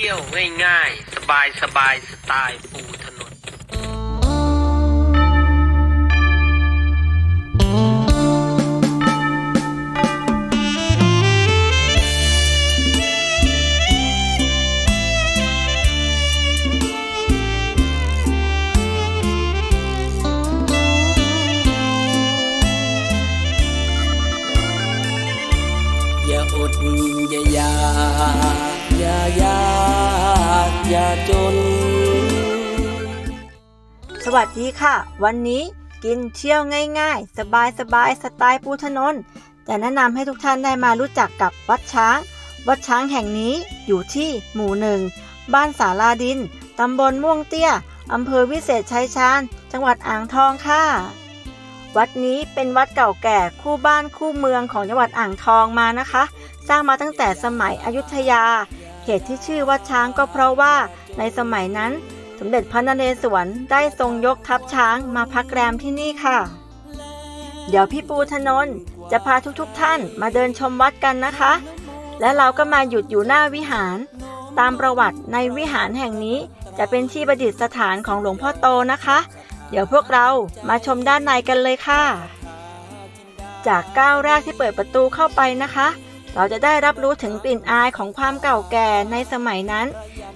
ที่ยวง่ายๆ สบายสบายสไตล์ปูถนน อย่าอดอย่าอยาก จน สวัสดีค่ะ วันนี้กินเที่ยวง่ายๆ สบายสบายๆสไตล์ปูถนนจะแนะนำให้ทุกท่านได้มารู้จักกับวัดช้าง วัดช้างแห่งนี้อยู่ที่หมู่หนึ่ง บ้านสาลาดิน ตำบลม่วงเตี้ยอำเภอวิเศษชัยชาญ จังหวัดอ่างทองค่ะ วัดนี้เป็นวัดเก่าแก่คู่บ้านคู่เมืองของจังหวัดอ่างทองมานะคะ สร้างมาตั้งแต่สมัยอยุธยา เหตุที่ชื่อวัดช้างก็เพราะว่า ในสมัยนั้นสมเด็จพระนเรศวรได้ทรงยกทัพช้างมาพักแรมที่นี่ค่ะ เดี๋ยวพี่ปูถนนจะพาทุกๆทท่านมาเดินชมวัดกันนะคะ และเราก็มาหยุดอยู่หน้าวิหาร ตามประวัติในวิหารแห่งนี้จะเป็นที่ประดิษฐานของหลวงพ่อโตนะคะ เดี๋ยวพวกเรามาชมด้านในกันเลยค่ะ จากก้าวแรกที่เปิดประตูเข้าไปนะคะ เราจะได้รับรู้ถึงกลิ่นอายของความเก่าแก่ในสมัยนั้น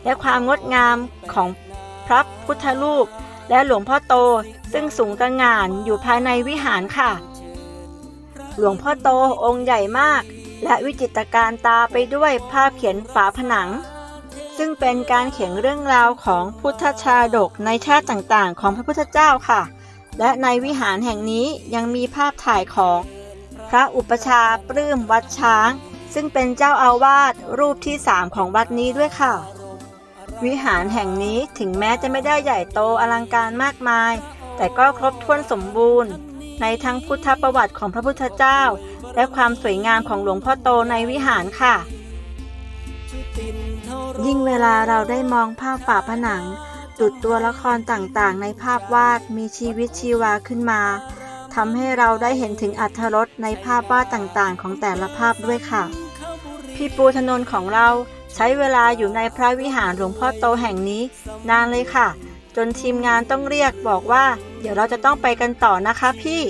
และความงดงามของพระพุทธรูป และหลวงพ่อโตซึ่งสูงตระหง่านอยู่ภายในวิหารค่ะ หลวงพ่อโตองค์ใหญ่มาก และวิจิตรการตาไปด้วยภาพเขียนฝาผนัง ซึ่งเป็นการเขียนเรื่องราวของพุทธชาดกในชาติต่างๆ ของพระพุทธเจ้าค่ะ และในวิหารแห่งนี้ยังมีภาพถ่ายของ ระอุปชาปลื้มวัดช้าง ซึ่งเป็นเจ้าอาวาสรูปที่สามของวัดนี้ด้วยค่ะ วิหารแห่งนี้ถึงแม้จะไม่ได้ใหญ่โตอลังการมากมาย แต่ก็ครบถ้วนสมบูรณ์ ในทั้งพุทธประวัติของพระพุทธเจ้า และความสวยงามของหลวงพ่อโตในวิหารค่ะ ยิ่งเวลาเราได้มองภาพฝาผนังดุดตัวละครต่างๆ ในภาพวาดมีชีวิตชีวาขึ้นมา ทำให้เราได้เห็นถึงอัธรสในภาพวาดต่างๆ ของแต่ละภาพด้วยค่ะ พี่ปูถนนของเราใช้เวลาอยู่ในพระวิหารหลวงพ่อโตแห่งนี้ นานเลยค่ะ จนทีมงานต้องเรียกบอกว่า เดี๋ยวเราจะต้องไปกันต่อนะคะพี่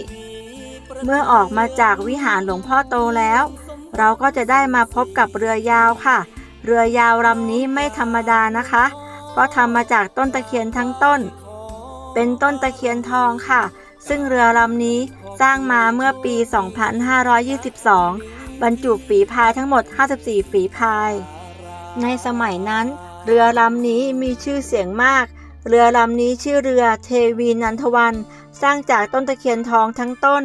เมื่อออกมาจากวิหารหลวงพ่อโตแล้ว เราก็จะได้มาพบกับเรือยาวค่ะ เรือยาวลำนี้ไม่ธรรมดานะคะ เพราะทำมาจากต้นตะเคียนทั้งต้น เป็นต้นตะเคียนทองค่ะ ซึ่งเรือลำนี้สร้างมาเมื่อปี 2522 บรรจุฝีพายทั้งหมด 54 ฝีพาย ในสมัยนั้น เรือลำนี้มีชื่อเสียงมาก เรือลำนี้ชื่อเรือเทวีนันทวัน สร้างจากต้นตะเคียนทองทั้งต้น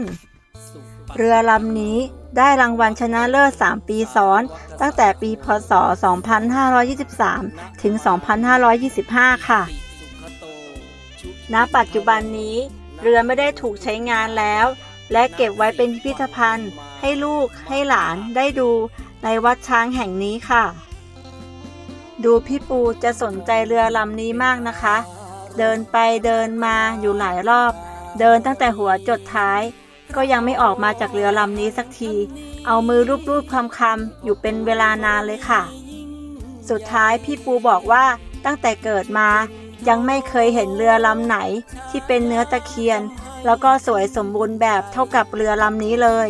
เรือลำนี้ได้รางวัลชนะเลิศ 3 ปีซ้อน ตั้งแต่ปี พศ 2523 ถึง 2525 ค่ะ ณ ปัจจุบันนี้ เรือไม่ได้ถูกใช้งานแล้ว และเก็บไว้เป็นพิพิธภัณฑ์ ให้ลูกให้หลานได้ดูในวัดช้างแห่งนี้ค่ะ ดูพี่ปูจะสนใจเรือลำนี้มากนะคะ เดินไปเดินมาอยู่หลายรอบ เดินตั้งแต่หัวจดท้าย ก็ยังไม่ออกมาจากเรือลำนี้สักที เอามือรูปๆคำๆอยู่เป็นเวลานานเลยค่ะ สุดท้ายพี่ปูบอกว่าตั้งแต่เกิดมา ยังไม่เคยเห็นเรือลำไหนที่เป็นเนื้อตะเคียน แล้วก็สวยสมบูรณ์แบบเท่ากับเรือลำนี้เลย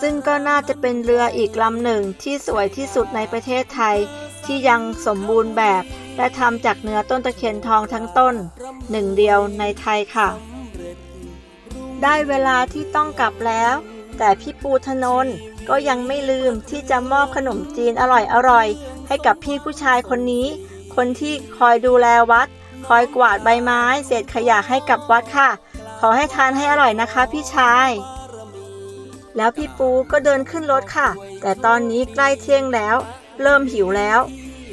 ซึ่งก็น่าจะเป็นเรืออีกลำหนึ่งที่สวยที่สุดในประเทศไทย ที่ยังสมบูรณ์แบบ และทำจากเนื้อต้นตะเคียนทองทั้งต้น หนึ่งเดียวในไทยค่ะ ได้เวลาที่ต้องกลับแล้ว แต่พี่ปูถนนก็ยังไม่ลืมที่จะมอบขนมจีนอร่อยๆให้กับพี่ผู้ชายคนนี้ คนที่คอยดูแลวัด คอยกวาดใบไม้ เศษขยะให้กับวัดค่ะ ขอให้ทานให้อร่อยนะคะ พี่ชาย แล้วพี่ปูก็เดินขึ้นรถค่ะ แต่ตอนนี้ใกล้เที่ยงแล้ว เริ่มหิวแล้ว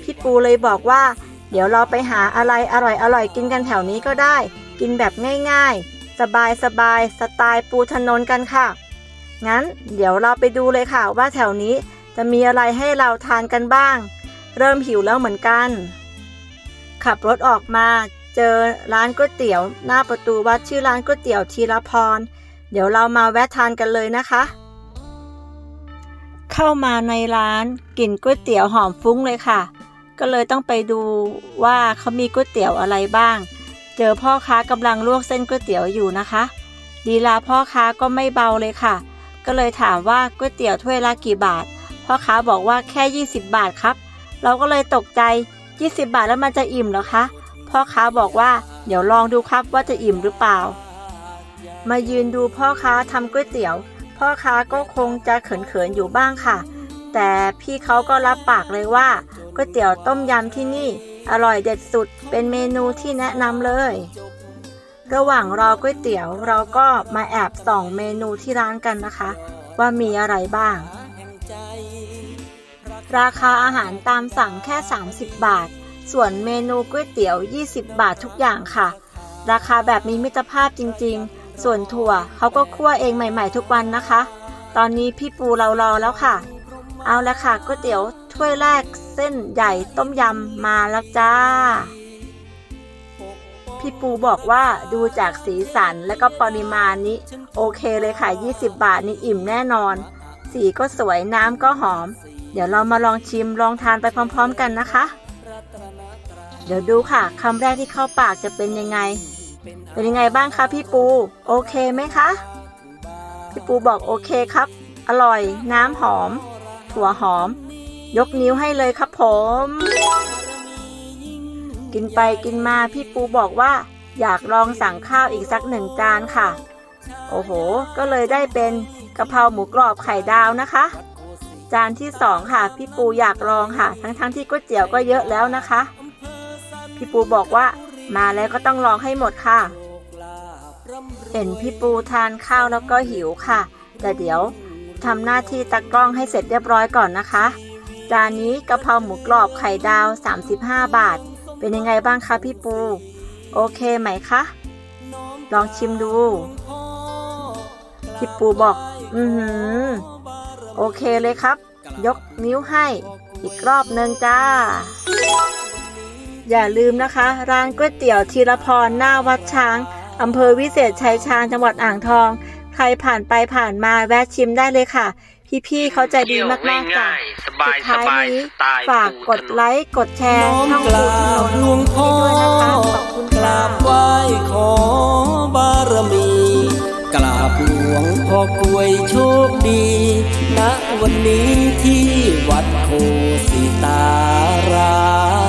พี่ปูเลยบอกว่า เดี๋ยวเราไปหาอะไรอร่อยๆกินกันแถวนี้ก็ได้ กินแบบง่ายๆ สบายๆสไตล์ปูถนนกันค่ะ งั้นเดี๋ยวเราไปดูเลยค่ะว่าแถวนี้จะมีอะไรให้เราทานกันบ้าง เริ่มหิวแล้วเหมือนกัน ขับรถออกมาเจอร้านก๋วยเตี๋ยว หน้าประตูวัดชื่อร้านก๋วยเตี๋ยวธีรพร เดี๋ยวเรามาแวะทานกันเลยนะคะ เข้ามาในร้านกลิ่นก๋วยเตี๋ยวหอมฟุ้งเลยค่ะ ก็เลยต้องไปดูว่าเขามีก๋วยเตี๋ยวอะไรบ้าง เจอพ่อค้ากำลังลวกเส้นก๋วยเตี๋ยวอยู่นะคะลีลาพ่อค้าก็ไม่เบาเลยค่ะ ก็เลยถามว่าก๋วยเตี๋ยวถ้วยละกี่บาท พ่อค้าบอกว่าแค่ 20 บาทครับ เราก็เลยตกใจ 20 บาทแล้วมันจะอิ่มเหรอคะ พ่อค้าบอกว่าเดี๋ยวลองดูครับว่าจะอิ่มหรือเปล่า มายืนดูพ่อค้าทำก๋วยเตี๋ยว พ่อค้าก็คงจะเขินๆอยู่บ้างค่ะ แต่พี่เขาก็รับปากเลยว่าก๋วยเตี๋ยวต้มยำที่นี่ อร่อยเด็ดสุดเป็นเมนูที่แนะนำเลย ระหว่างรอก๋วยเตี๋ยวเราก็มาแอบส่องเมนูที่ร้านกันนะคะ ว่ามีอะไรบ้าง ราคาอาหารตามสั่งแค่ 30 บาท ส่วนเมนูก๋วยเตี๋ยว 20 บาททุกอย่างค่ะ ราคาแบบมีมิตรภาพจริงๆ ส่วนถั่วเขาก็คั่วเองใหม่ๆทุกวันนะคะ ตอนนี้พี่ปูเรารอแล้วค่ะ เอาละค่ะก๋วยเตี๋ยวถ้วยแรกเส้นใหญ่ต้มยำมาแล้วจ้า พี่ปูบอกว่าดูจากสีสันและก็ปริมาณนี้ โอเคเลยค่ะ 20 บาทนี่อิ่มแน่นอน สีก็สวยน้ำก็หอม เดี๋ยวเรามาลองชิมลองทานไปพร้อมๆกันนะคะ เดี๋ยวดูค่ะคำแรกที่เข้าปากจะเป็นยังไง เป็นยังไงบ้างคะพี่ปู โอเคไหมคะ พี่ปูบอกโอเคครับ อร่อย น้ำหอม ถั่วหอม ยกนิ้วให้เลยครับผม กินไปกินมาพี่ปูบอกว่า อยากลองสั่งข้าวอีกสักหนึ่งจานค่ะ โอ้โห ก็เลยได้เป็นกะเพราหมูกรอบไข่ดาวนะคะ จานที่สองค่ะพี่ปูอยากลองค่ะ ทั้งๆทที่ก๋วยเตี๋ยวก็เยอะแล้วนะคะ พี่ปูบอกว่ามาแล้วก็ต้องลองให้หมดค่ะ เห็นพี่ปูทานข้าวแล้วก็หิวค่ะ แต่เดี๋ยวทำหน้าที่ตากล้องให้เสร็จเรียบร้อยก่อนนะคะ จานนี้กะเพราหมูกรอบไข่ดาว 35 บาท เป็นยังไงบ้างคะพี่ปู โอเคไหมคะ ลองชิมดู พี่ปูบอก อือหือ โอเคเลยครับ ยกนิ้วให้อีกรอบหนึ่งจ้า อย่าลืมนะคะ ร้านก๋วยเตี๋ยวธีรพรหน้าวัดช้างอำเภอวิเศษชัยชาญจังหวัดอ่างทอง ใครผ่านไปผ่านมาแวะชิมได้เลยค่ะ พี่ๆเขาใจดีเที่ยวมากๆจ้ะง่ายๆสบาสุยดสท้ายบายนี้สไตล์ฝากกดไลค์กดแชร์น้อมช่องกปูราถนบนหลวงพ่อด้วยนะคะขอบคุณกค่ะราบไหว้ขอบารมี กราบหลวงพ่อกล้วยโชค ดีณนะวันนี้ที่วัดโคสิตาราม